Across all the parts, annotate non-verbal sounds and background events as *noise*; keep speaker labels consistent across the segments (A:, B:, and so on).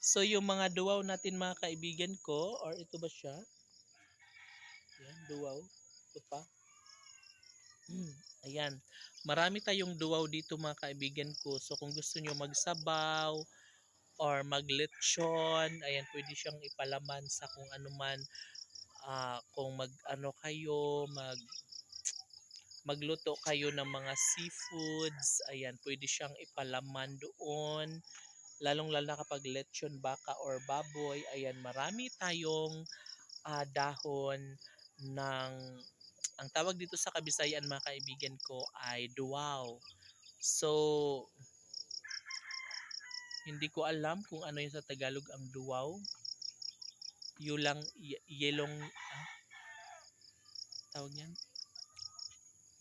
A: So yung mga duwaw natin mga kaibigan ko, or ito ba siya? Yan, duwaw. Ito pa. Ayan. Marami tayong duwaw dito mga kaibigan ko. So kung gusto nyo magsabaw or maglechon, ayan, pwede siyang ipalaman sa kung ano man. ah, kung mag ano kayo, mag magluto kayo ng mga seafoods, ayan, pwede siyang ipalaman doon. Lalong-lalo na kapag lechon baka or baboy, ayan, marami tayong ah, dahon ng ang tawag dito sa Kabisayan mga kaibigan ko ay duwaw. So, hindi ko alam kung ano yung sa Tagalog ang duwaw. Yulang, yelong, ah, tawag yan?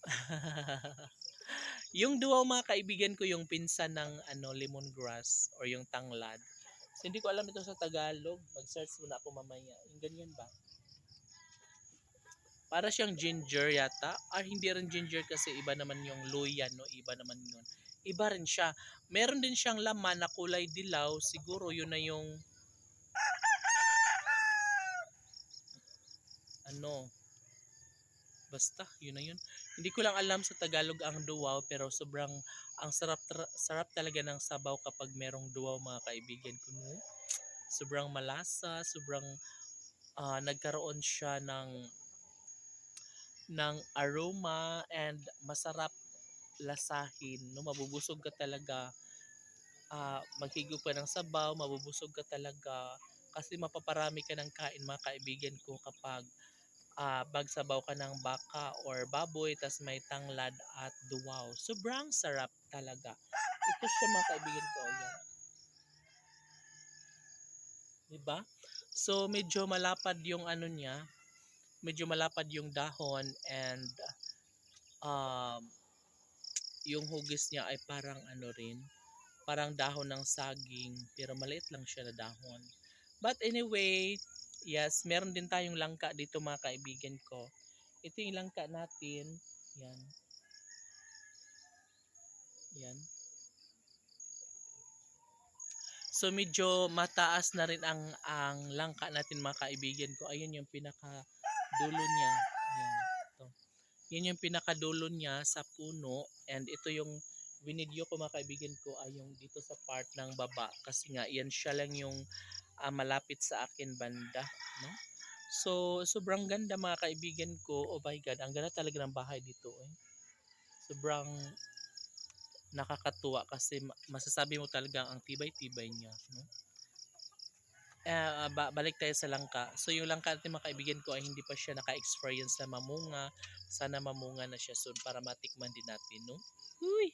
A: *laughs* yung duwaw mga kaibigan ko yung pinsan ng ano lemongrass or yung tanglad. So, hindi ko alam ito sa Tagalog. Mag-search muna ako mamaya. Yung ganyan ba? Para siyang ginger yata. Ah, hindi rin ginger kasi iba naman yung luya, no? Iba naman yun. Iba rin siya. Meron din siyang laman na kulay dilaw. Siguro yun na yung ano basta yun na yun. Hindi ko lang alam sa Tagalog ang duwaw pero sobrang ang sarap sarap talaga ng sabaw kapag merong duwaw mga kaibigan ko no? Sobrang malasa sobrang ah, nagkaroon siya ng ng aroma and masarap lasahin no? Mabubusog ka talaga ah maghigop ka ng sabaw mabubusog ka talaga kasi mapaparami ka ng kain mga kaibigan ko kapag ah bagsabaw ka ng baka or baboy tas may tanglad at duwaw. Sobrang sarap talaga. Ito siya mga kaibigan ko yan diba? So medyo malapad yung ano niya medyo malapad yung dahon and um, yung hugis niya ay parang ano rin, parang dahon ng saging, pero maliit lang siya na dahon. But anyway, yes, meron din tayong langka dito mga kaibigan ko. Ito yung langka natin. Yan. Yan. So medyo mataas na rin ang ang langka natin mga kaibigan ko. Ayun yung pinaka dulo niya. Ayan, ito. Yan yung pinakadulo niya sa puno and ito yung binidyo ko mga kaibigan ko ay yung dito sa part ng baba kasi nga yan siya lang yung ah, malapit sa akin banda no so sobrang ganda mga kaibigan ko oh my god ang ganda talaga ng bahay dito eh sobrang nakakatuwa kasi ma- masasabi mo talaga ang tibay-tibay niya no ba- balik tayo sa langka. So yung langka natin mga kaibigan ko ay hindi pa siya naka-experience na mamunga. Sana mamunga na siya soon para matikman din natin, no? Uy!